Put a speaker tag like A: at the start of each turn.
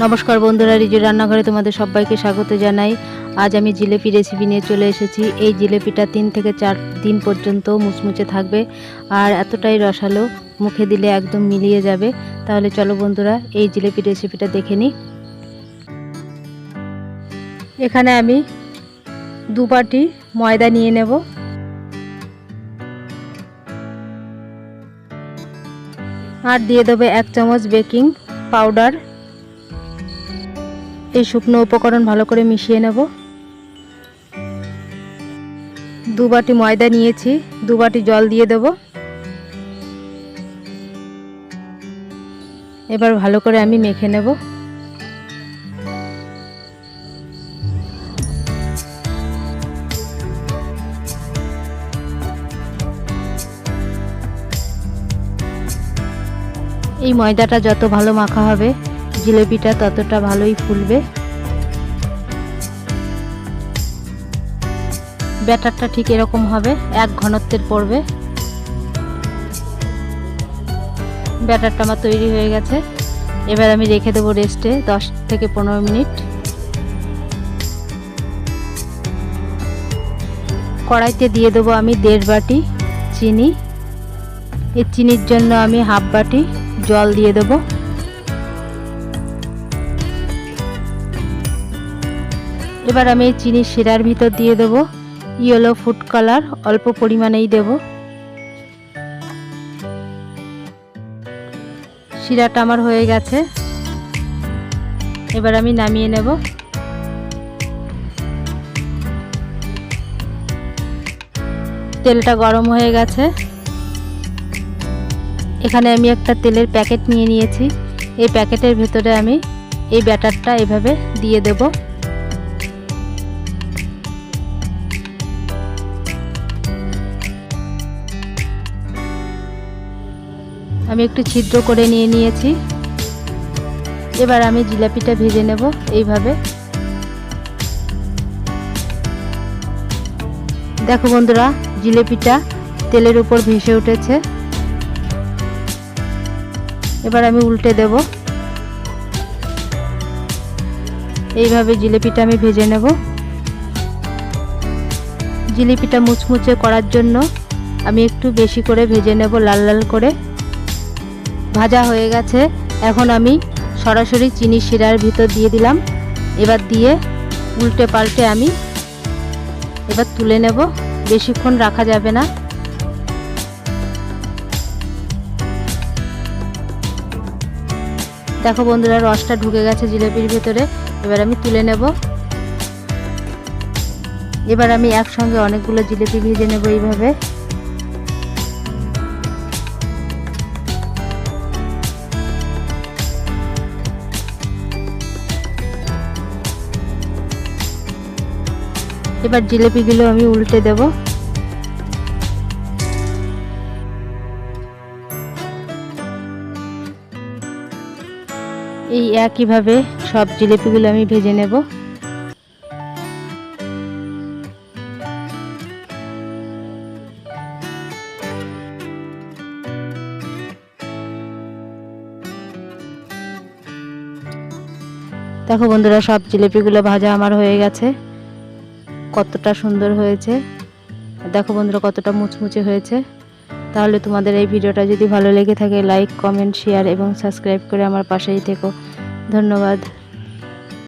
A: নমস্কার বন্ধুরা, রিজু রান্নাঘরে তোমাদের সবাইকে স্বাগত জানাই। আজ আমি জিলেপি রেসিপি নিয়ে চলে এসেছি। এই জিলেপিটা তিন থেকে চার দিন পর্যন্ত মুচমুচে থাকবে আর এতটাই রসালো, মুখে দিলে একদম মিলিয়ে যাবে। তাহলে চলো বন্ধুরা, এই জিলেপি রেসিপিটা দেখে নিই। এখানে আমি দু বাটি ময়দা নিয়ে নেব। আর দিয়ে দেবে এক চামচ বেকিং পাউডার। এই শুকনো উপকরণ ভালো করে মিশিয়ে নেব। দু বাটি ময়দা নিয়েছি, দু বাটি জল দিয়ে দেব। এবার ভালো করে আমি মেখে নেব। এই ময়দাটা যত ভালো মাখা হবে জিলেপিটা ততটা ভালোই ফুলবে। ব্যাটারটা ঠিক এরকম হবে, এক ঘনত্বের পড়বে। ব্যাটারটা আমার তৈরি হয়ে গেছে। এবার আমি রেখে দেবো রেস্টে দশ থেকে পনেরো মিনিট। কড়াইতে দিয়ে দেবো আমি দেড় বাটি চিনি। এই চিনির জন্য আমি হাফ বাটি জল দিয়ে দেবো। এবার আমি এই চিনির শিরার ভিতর দিয়ে দেবো ইয়েলো ফুড কালার, অল্প পরিমাণেই দেব। শিরাটা আমার হয়ে গেছে। এবার আমি নামিয়ে নেব। তেলটা গরম হয়ে গেছে। এখানে আমি একটা তেলের প্যাকেট নিয়ে নিয়েছি। এই প্যাকেটের ভেতরে আমি এই ব্যাটারটা এভাবে দিয়ে দেবো। আমি একটু ছিদ্র করে নিয়ে নিয়েছি। এবার আমি জিলাপিটা ভেজে নেব এইভাবে। দেখো বন্ধুরা, জিলেপিটা তেলের উপর ভেসে উঠেছে। এবার আমি উল্টে দেব। এইভাবে জিলেপিটা আমি ভেজে নেব। জিলিপিটা মুচমুচে করার জন্য আমি একটু বেশি করে ভেজে নেব লাল লাল করে। ভাজা হয়ে গেছে। এখন আমি সরাসরি চিনি শিরার ভিতর দিয়ে দিলাম। এবার দিয়ে উল্টে পাল্টে আমি এবার তুলে নেব। বেশিক্ষণ রাখা যাবে না। দেখো বন্ধুরা, রসটা ঢুকে গেছে জিলেপির ভিতরে। এবার আমি তুলে নেব। এবার আমি একসঙ্গে অনেকগুলো জিলেপি ভেজে নেব এইভাবে। এবার জিলেপিগুলো আমি উল্টে দেব। এই একইভাবে সব জিলেপিগুলো আমি ভেজে নেব। দেখো বন্ধুরা, সব জিলেপিগুলো ভাজা আমার হয়ে গেছে। কতটা সুন্দর হয়েছে। দেখো বন্ধুরা, কতটা মুচমুচে হয়েছে। তাহলে তোমাদের এই ভিডিওটা যদি ভালো লেগে থাকে লাইক কমেন্ট শেয়ার এবং সাবস্ক্রাইব করে আমার পাশেই থেকো। ধন্যবাদ।